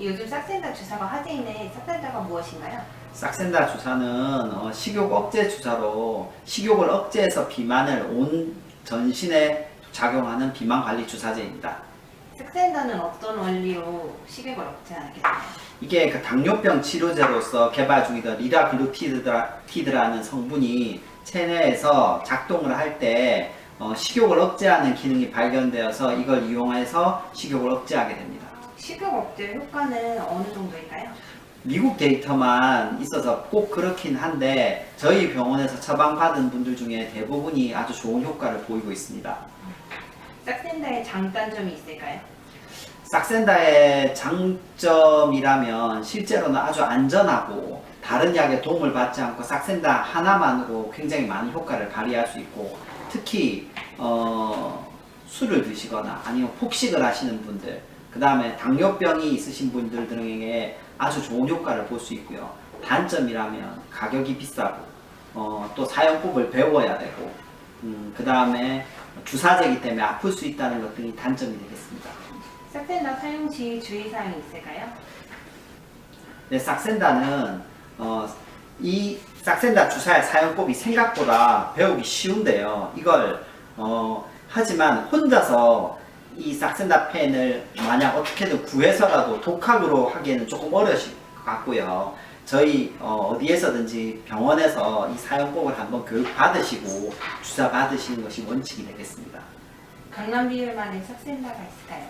요즘 싹센다 주사가 화제인데 싹센다가 무엇인가요? 싹센다 주사는 어, 식욕 억제 주사로 식욕을 억제해서 비만을 온 전신에 작용하는 비만 관리 주사제입니다. 싹센다는 어떤 원리로 식욕을 억제하게 되나요? 이게 그 당뇨병 치료제로서 개발 중이던 리라글루티드라는 성분이 체내에서 작동을 할때 어, 식욕을 억제하는 기능이 발견되어서 이걸 이용해서 식욕을 억제하게 됩니다. 식욕 억제 효과는 어느 정도일까요? 미국 데이터만 있어서 꼭 그렇긴 한데 저희 병원에서 처방받은 분들 중에 대부분이 아주 좋은 효과를 보이고 있습니다. 싹센다의 장단점이 있을까요? 싹센다의 장점이라면 실제로는 아주 안전하고 다른 약에 도움을 받지 않고 싹센다 하나만으로 굉장히 많은 효과를 발휘할 수 있고 특히 어, 술을 드시거나 아니면 폭식을 하시는 분들 그 다음에 당뇨병이 있으신 분들 등에게 아주 좋은 효과를 볼 수 있고요 단점이라면 가격이 비싸고 어, 또 사용법을 배워야 되고 그 다음에 주사제이기 때문에 아플 수 있다는 것 등이 단점이 되겠습니다. 싹센다 사용 시 주의사항이 있을까요? 네, 싹센다는 어, 이 싹센다 주사의 사용법이 생각보다 배우기 쉬운데요. 이걸 어, 하지만 혼자서 이 싹센다 펜을 만약 어떻게든 구해서라도 독학으로 하기에는 조금 어려우실 것 같고요. 저희 어, 디에서든지 병원에서 이 사용법을 한번 교육 받으시고 주사 받으시는 것이 원칙이 되겠습니다. 강남 비율만의 싹센다가 있을까요?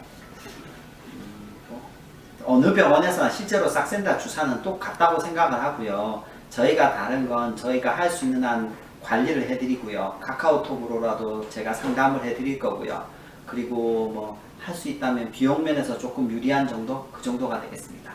어느 병원에서나 실제로 싹센다 주사는 똑같다고 생각을 하고요. 저희가 다른 건 저희가 할 수 있는 한 관리를 해드리고요. 카카오톡으로라도 제가 상담을 해드릴 거고요. 그리고 뭐 할 수 있다면 비용 면에서 조금 유리한 정도 그 정도가 되겠습니다.